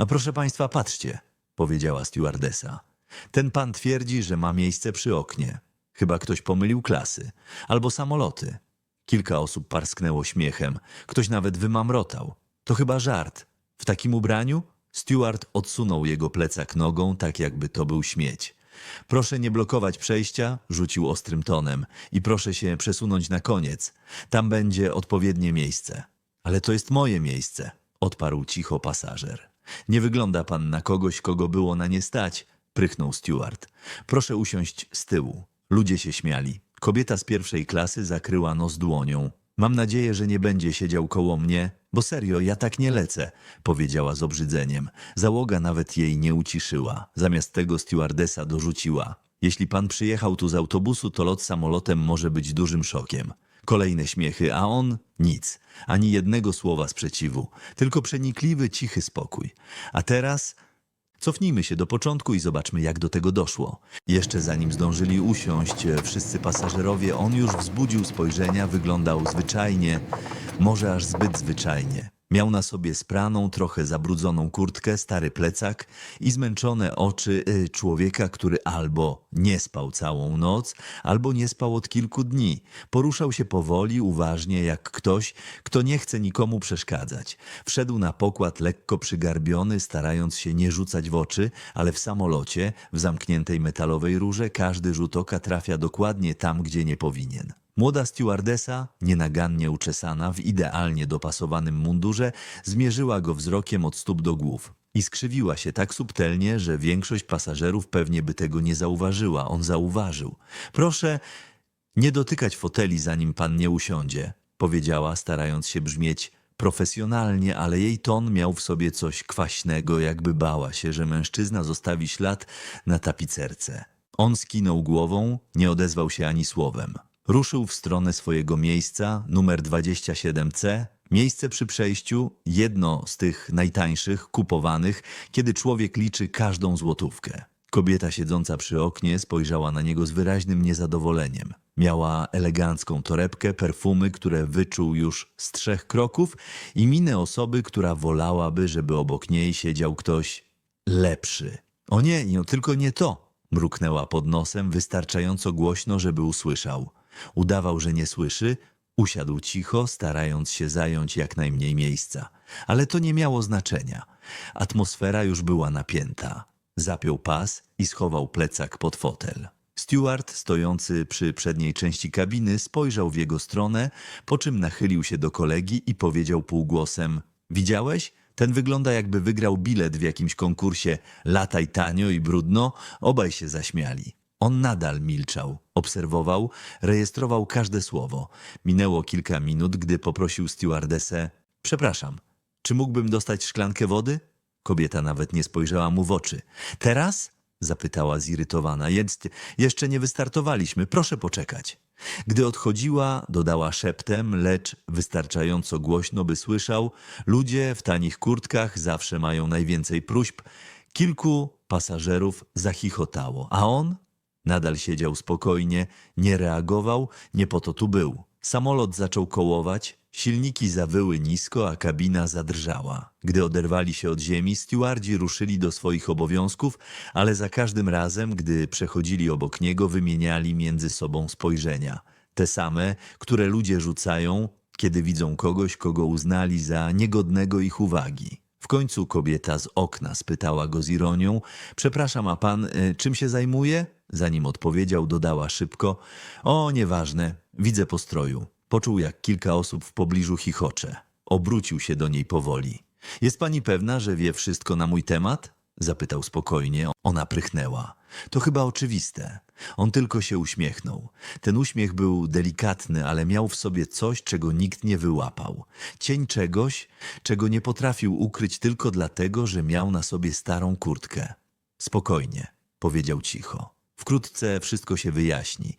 A proszę państwa, patrzcie, powiedziała stewardesa. Ten pan twierdzi, że ma miejsce przy oknie. Chyba ktoś pomylił klasy. Albo samoloty. Kilka osób parsknęło śmiechem. Ktoś nawet wymamrotał. To chyba żart. W takim ubraniu? Steward odsunął jego plecak nogą, tak jakby to był śmieć. Proszę nie blokować przejścia, rzucił ostrym tonem. I proszę się przesunąć na koniec. Tam będzie odpowiednie miejsce. Ale to jest moje miejsce, odparł cicho pasażer. Nie wygląda pan na kogoś, kogo było na nie stać, prychnął steward. Proszę usiąść z tyłu. Ludzie się śmiali. Kobieta z pierwszej klasy zakryła nos dłonią. Mam nadzieję, że nie będzie siedział koło mnie, bo serio, ja tak nie lecę, powiedziała z obrzydzeniem. Załoga nawet jej nie uciszyła. Zamiast tego stewardesa dorzuciła. Jeśli pan przyjechał tu z autobusu, to lot samolotem może być dużym szokiem. Kolejne śmiechy, a on nic. Ani jednego słowa sprzeciwu. Tylko przenikliwy, cichy spokój. A teraz Cofnijmy się do początku i zobaczmy, jak do tego doszło. Jeszcze zanim zdążyli usiąść, e, wszyscy pasażerowie, on już wzbudził spojrzenia, wyglądał zwyczajnie, może aż zbyt zwyczajnie. Miał na sobie spraną, trochę zabrudzoną kurtkę, stary plecak i zmęczone oczy y, człowieka, który albo nie spał całą noc, albo nie spał od kilku dni. Poruszał się powoli, uważnie, jak ktoś, kto nie chce nikomu przeszkadzać. Wszedł na pokład lekko przygarbiony, starając się nie rzucać w oczy, ale w samolocie, w zamkniętej metalowej rurze, każdy rzut oka trafia dokładnie tam, gdzie nie powinien. Młoda stewardesa, nienagannie uczesana, w idealnie dopasowanym mundurze, zmierzyła go wzrokiem od stóp do głów. I skrzywiła się tak subtelnie, że większość pasażerów pewnie by tego nie zauważyła. On zauważył. Proszę nie dotykać foteli, zanim pan nie usiądzie, powiedziała, starając się brzmieć profesjonalnie, ale jej ton miał w sobie coś kwaśnego, jakby bała się, że mężczyzna zostawi ślad na tapicerce. On skinął głową, nie odezwał się ani słowem. Ruszył w stronę swojego miejsca, numer 27C, miejsce przy przejściu, jedno z tych najtańszych, kupowanych, kiedy człowiek liczy każdą złotówkę. Kobieta siedząca przy oknie spojrzała na niego z wyraźnym niezadowoleniem. Miała elegancką torebkę, perfumy, które wyczuł już z trzech kroków i minę osoby, która wolałaby, żeby obok niej siedział ktoś lepszy. O nie, no tylko nie to, mruknęła pod nosem wystarczająco głośno, żeby usłyszał. Udawał, że nie słyszy, usiadł cicho, starając się zająć jak najmniej miejsca. Ale to nie miało znaczenia. Atmosfera już była napięta. Zapiął pas i schował plecak pod fotel. Steward, stojący przy przedniej części kabiny, spojrzał w jego stronę, po czym nachylił się do kolegi i powiedział półgłosem: Widziałeś? Ten wygląda jakby wygrał bilet w jakimś konkursie Lataj tanio i brudno. Obaj się zaśmiali. On nadal milczał, obserwował, rejestrował każde słowo. Minęło kilka minut, gdy poprosił stewardesę: Przepraszam, czy mógłbym dostać szklankę wody? Kobieta nawet nie spojrzała mu w oczy. Teraz? zapytała zirytowana. Jest, jeszcze nie wystartowaliśmy, proszę poczekać. Gdy odchodziła, dodała szeptem, lecz wystarczająco głośno, by słyszał, ludzie w tanich kurtkach zawsze mają najwięcej próśb. Kilku pasażerów zachichotało, a on Nadal siedział spokojnie, nie reagował, nie po to tu był. Samolot zaczął kołować, silniki zawyły nisko, a kabina zadrżała. Gdy oderwali się od ziemi, stewardzi ruszyli do swoich obowiązków, ale za każdym razem, gdy przechodzili obok niego, wymieniali między sobą spojrzenia. Te same, które ludzie rzucają, kiedy widzą kogoś, kogo uznali za niegodnego ich uwagi. W końcu kobieta z okna spytała go z ironią: Przepraszam, a pan y, czym się zajmuje? Zanim odpowiedział, dodała szybko: O, nieważne, widzę po stroju. Poczuł, jak kilka osób w pobliżu chichocze. Obrócił się do niej powoli. Jest pani pewna, że wie wszystko na mój temat? Zapytał spokojnie. Ona prychnęła. To chyba oczywiste. On tylko się uśmiechnął. Ten uśmiech był delikatny, ale miał w sobie coś, czego nikt nie wyłapał. Cień czegoś, czego nie potrafił ukryć tylko dlatego, że miał na sobie starą kurtkę. Spokojnie, powiedział cicho. Wkrótce wszystko się wyjaśni.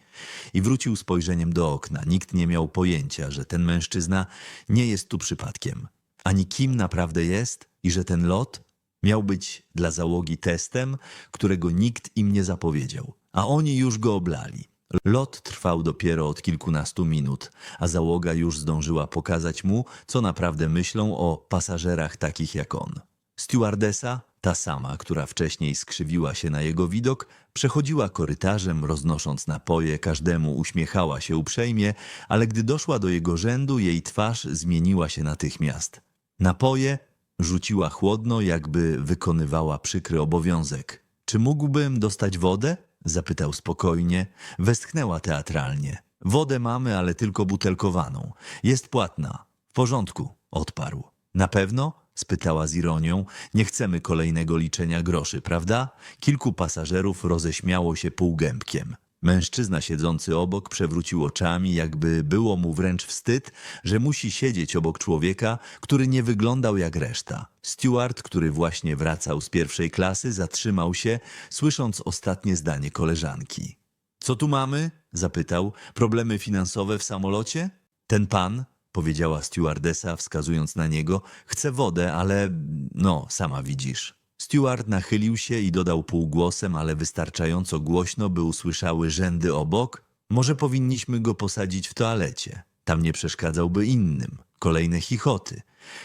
I wrócił spojrzeniem do okna. Nikt nie miał pojęcia, że ten mężczyzna nie jest tu przypadkiem. Ani kim naprawdę jest i że ten lot miał być dla załogi testem, którego nikt im nie zapowiedział. A oni już go oblali. Lot trwał dopiero od kilkunastu minut, a załoga już zdążyła pokazać mu, co naprawdę myślą o pasażerach takich jak on. Stewardesa, ta sama, która wcześniej skrzywiła się na jego widok, przechodziła korytarzem, roznosząc napoje, każdemu uśmiechała się uprzejmie, ale gdy doszła do jego rzędu, jej twarz zmieniła się natychmiast. Napoje rzuciła chłodno, jakby wykonywała przykry obowiązek. Czy mógłbym dostać wodę? zapytał spokojnie. Westchnęła teatralnie. Wodę mamy, ale tylko butelkowaną. Jest płatna. W porządku, odparł. Na pewno? Spytała z ironią. Nie chcemy kolejnego liczenia groszy, prawda? Kilku pasażerów roześmiało się półgębkiem. Mężczyzna siedzący obok przewrócił oczami, jakby było mu wręcz wstyd, że musi siedzieć obok człowieka, który nie wyglądał jak reszta. Steward, który właśnie wracał z pierwszej klasy, zatrzymał się, słysząc ostatnie zdanie koleżanki. Co tu mamy? zapytał. Problemy finansowe w samolocie? Ten pan, powiedziała stewardesa, wskazując na niego, chce wodę, ale no, sama widzisz. Steward nachylił się i dodał półgłosem, ale wystarczająco głośno, by usłyszały rzędy obok. Może powinniśmy go posadzić w toalecie. Tam nie przeszkadzałby innym. Kolejne chichoty.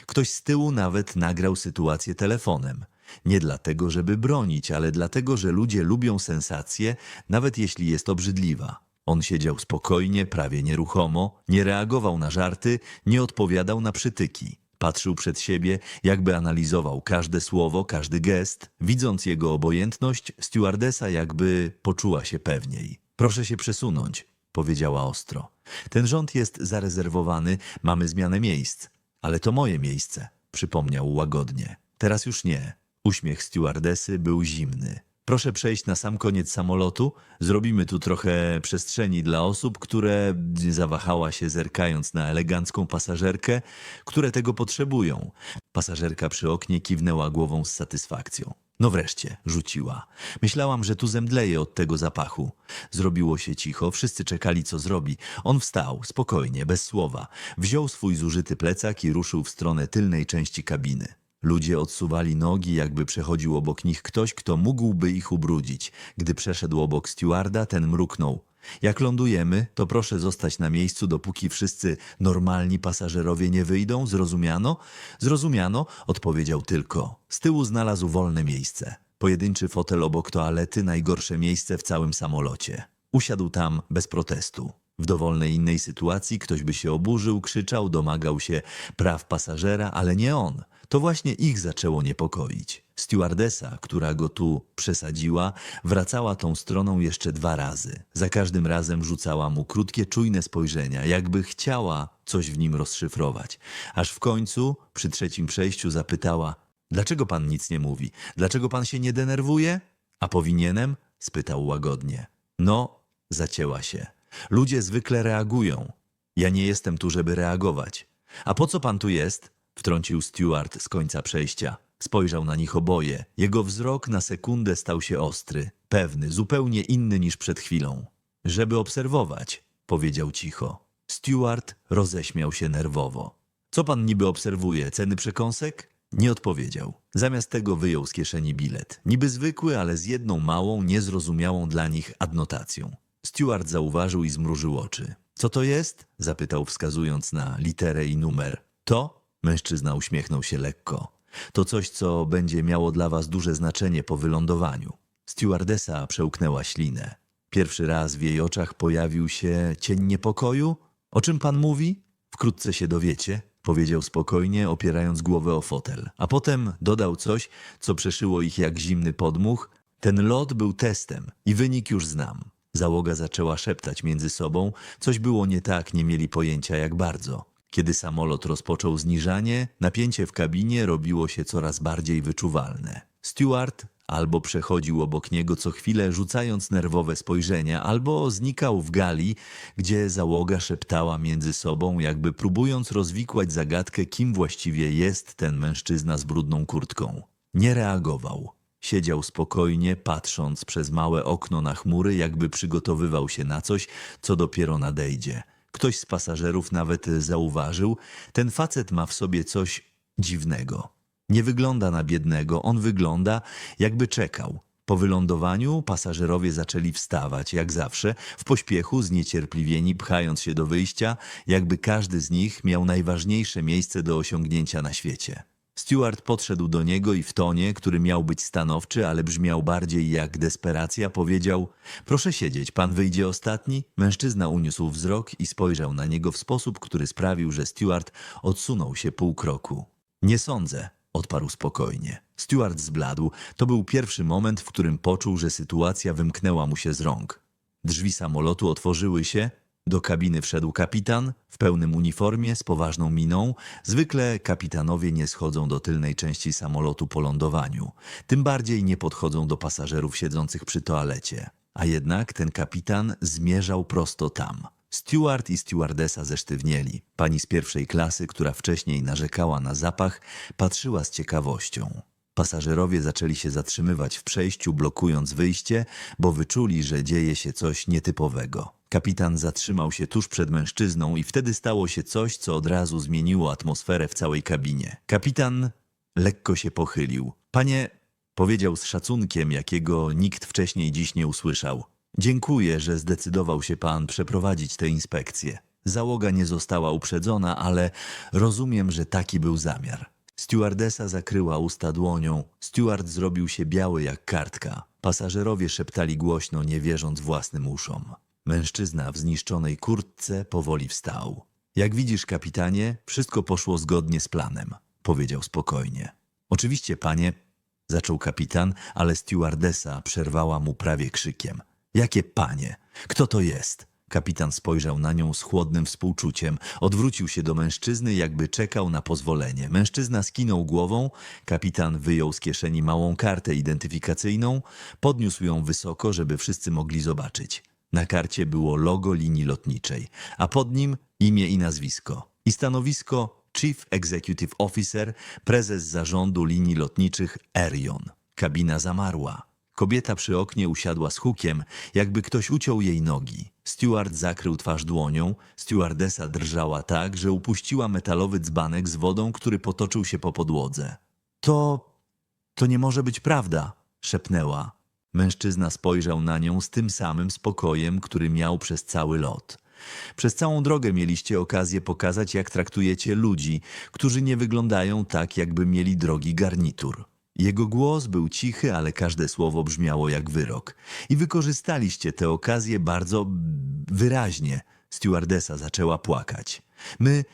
Ktoś z tyłu nawet nagrał sytuację telefonem. Nie dlatego, żeby bronić, ale dlatego, że ludzie lubią sensację, nawet jeśli jest obrzydliwa. On siedział spokojnie, prawie nieruchomo, nie reagował na żarty, nie odpowiadał na przytyki. Patrzył przed siebie, jakby analizował każde słowo, każdy gest. Widząc jego obojętność, stewardesa jakby poczuła się pewniej. Proszę się przesunąć, powiedziała ostro. Ten rząd jest zarezerwowany, mamy zmianę miejsc. Ale to moje miejsce, przypomniał łagodnie. Teraz już nie. Uśmiech stewardesy był zimny. Proszę przejść na sam koniec samolotu. Zrobimy tu trochę przestrzeni dla osób, które zawahała się zerkając na elegancką pasażerkę, które tego potrzebują. Pasażerka przy oknie kiwnęła głową z satysfakcją. No wreszcie, rzuciła. Myślałam, że tu zemdleje od tego zapachu. Zrobiło się cicho, wszyscy czekali, co zrobi. On wstał, spokojnie, bez słowa. Wziął swój zużyty plecak i ruszył w stronę tylnej części kabiny. Ludzie odsuwali nogi, jakby przechodził obok nich ktoś, kto mógłby ich ubrudzić. Gdy przeszedł obok stewarda, ten mruknął. Jak lądujemy, to proszę zostać na miejscu, dopóki wszyscy normalni pasażerowie nie wyjdą. Zrozumiano? Zrozumiano, odpowiedział tylko. Z tyłu znalazł wolne miejsce. Pojedynczy fotel obok toalety, najgorsze miejsce w całym samolocie. Usiadł tam bez protestu. W dowolnej innej sytuacji ktoś by się oburzył, krzyczał, domagał się praw pasażera, ale nie on. To właśnie ich zaczęło niepokoić. Stewardesa, która go tu przesadziła, wracała tą stroną jeszcze dwa razy. Za każdym razem rzucała mu krótkie, czujne spojrzenia, jakby chciała coś w nim rozszyfrować. Aż w końcu, przy trzecim przejściu, zapytała: Dlaczego pan nic nie mówi? Dlaczego pan się nie denerwuje? A powinienem? spytał łagodnie. No, zacięła się. Ludzie zwykle reagują. Ja nie jestem tu, żeby reagować. A po co pan tu jest? Wtrącił Stewart z końca przejścia. Spojrzał na nich oboje. Jego wzrok na sekundę stał się ostry, pewny, zupełnie inny niż przed chwilą. Żeby obserwować, powiedział cicho. Stewart roześmiał się nerwowo. Co pan niby obserwuje? Ceny przekąsek? Nie odpowiedział. Zamiast tego wyjął z kieszeni bilet. Niby zwykły, ale z jedną małą, niezrozumiałą dla nich adnotacją. Stewart zauważył i zmrużył oczy. Co to jest? zapytał, wskazując na literę i numer. To? Mężczyzna uśmiechnął się lekko. To coś, co będzie miało dla was duże znaczenie po wylądowaniu. Stewardesa przełknęła ślinę. Pierwszy raz w jej oczach pojawił się cień niepokoju. O czym pan mówi? Wkrótce się dowiecie, powiedział spokojnie, opierając głowę o fotel. A potem dodał coś, co przeszyło ich jak zimny podmuch. Ten lot był testem i wynik już znam. Załoga zaczęła szeptać między sobą. Coś było nie tak, nie mieli pojęcia jak bardzo. Kiedy samolot rozpoczął zniżanie, napięcie w kabinie robiło się coraz bardziej wyczuwalne. Steward albo przechodził obok niego co chwilę, rzucając nerwowe spojrzenia, albo znikał w gali, gdzie załoga szeptała między sobą, jakby próbując rozwikłać zagadkę, kim właściwie jest ten mężczyzna z brudną kurtką. Nie reagował. Siedział spokojnie, patrząc przez małe okno na chmury, jakby przygotowywał się na coś, co dopiero nadejdzie. Ktoś z pasażerów nawet zauważył, ten facet ma w sobie coś dziwnego. Nie wygląda na biednego, on wygląda, jakby czekał. Po wylądowaniu pasażerowie zaczęli wstawać, jak zawsze, w pośpiechu, zniecierpliwieni, pchając się do wyjścia, jakby każdy z nich miał najważniejsze miejsce do osiągnięcia na świecie. Stewart podszedł do niego i w tonie, który miał być stanowczy, ale brzmiał bardziej jak desperacja, powiedział: Proszę siedzieć, pan wyjdzie ostatni. Mężczyzna uniósł wzrok i spojrzał na niego w sposób, który sprawił, że Stewart odsunął się pół kroku. Nie sądzę, odparł spokojnie. Stewart zbladł. To był pierwszy moment, w którym poczuł, że sytuacja wymknęła mu się z rąk. Drzwi samolotu otworzyły się. Do kabiny wszedł kapitan w pełnym uniformie z poważną miną. Zwykle kapitanowie nie schodzą do tylnej części samolotu po lądowaniu. Tym bardziej nie podchodzą do pasażerów siedzących przy toalecie. A jednak ten kapitan zmierzał prosto tam. Steward i stewardesa zesztywnieli. Pani z pierwszej klasy, która wcześniej narzekała na zapach, patrzyła z ciekawością. Pasażerowie zaczęli się zatrzymywać w przejściu, blokując wyjście, bo wyczuli, że dzieje się coś nietypowego. Kapitan zatrzymał się tuż przed mężczyzną i wtedy stało się coś, co od razu zmieniło atmosferę w całej kabinie. Kapitan lekko się pochylił. Panie, powiedział z szacunkiem, jakiego nikt wcześniej dziś nie usłyszał. Dziękuję, że zdecydował się pan przeprowadzić tę inspekcję. Załoga nie została uprzedzona, ale rozumiem, że taki był zamiar. Stewardesa zakryła usta dłonią. Steward zrobił się biały jak kartka. Pasażerowie szeptali głośno, nie wierząc własnym uszom. Mężczyzna w zniszczonej kurtce powoli wstał. Jak widzisz, kapitanie, wszystko poszło zgodnie z planem, powiedział spokojnie. Oczywiście, panie, zaczął kapitan, ale stewardesa przerwała mu prawie krzykiem. Jakie panie? Kto to jest? Kapitan spojrzał na nią z chłodnym współczuciem. Odwrócił się do mężczyzny, jakby czekał na pozwolenie. Mężczyzna skinął głową. Kapitan wyjął z kieszeni małą kartę identyfikacyjną, podniósł ją wysoko, żeby wszyscy mogli zobaczyć. Na karcie było logo linii lotniczej, a pod nim imię i nazwisko. I stanowisko Chief Executive Officer, prezes zarządu linii lotniczych Erion. Kabina zamarła. Kobieta przy oknie usiadła z hukiem, jakby ktoś uciął jej nogi. Steward zakrył twarz dłonią, stewardesa drżała tak, że upuściła metalowy dzbanek z wodą, który potoczył się po podłodze. To... to nie może być prawda, szepnęła. Mężczyzna spojrzał na nią z tym samym spokojem, który miał przez cały lot. Przez całą drogę mieliście okazję pokazać, jak traktujecie ludzi, którzy nie wyglądają tak, jakby mieli drogi garnitur. Jego głos był cichy, ale każde słowo brzmiało jak wyrok. I wykorzystaliście tę okazję bardzo wyraźnie. Stewardesa zaczęła płakać. My,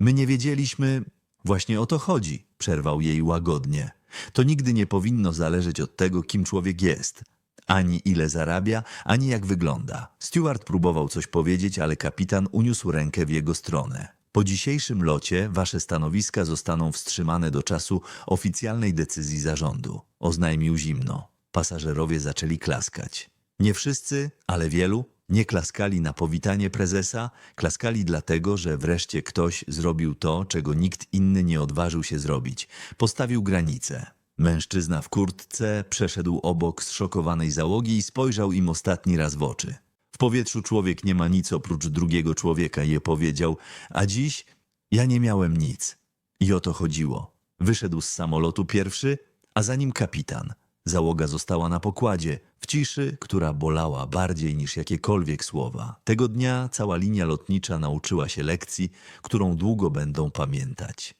my nie wiedzieliśmy... Właśnie o to chodzi, przerwał jej łagodnie. To nigdy nie powinno zależeć od tego, kim człowiek jest. Ani ile zarabia, ani jak wygląda. Steward próbował coś powiedzieć, ale kapitan uniósł rękę w jego stronę. Po dzisiejszym locie wasze stanowiska zostaną wstrzymane do czasu oficjalnej decyzji zarządu, oznajmił zimno. Pasażerowie zaczęli klaskać. Nie wszyscy, ale wielu nie klaskali na powitanie prezesa, klaskali dlatego, że wreszcie ktoś zrobił to, czego nikt inny nie odważył się zrobić. Postawił granicę. Mężczyzna w kurtce przeszedł obok zszokowanej załogi i spojrzał im ostatni raz w oczy. W powietrzu człowiek nie ma nic oprócz drugiego człowieka, je powiedział, a dziś ja nie miałem nic. I o to chodziło. Wyszedł z samolotu pierwszy, a za nim kapitan. Załoga została na pokładzie, w ciszy, która bolała bardziej niż jakiekolwiek słowa. Tego dnia cała linia lotnicza nauczyła się lekcji, którą długo będą pamiętać.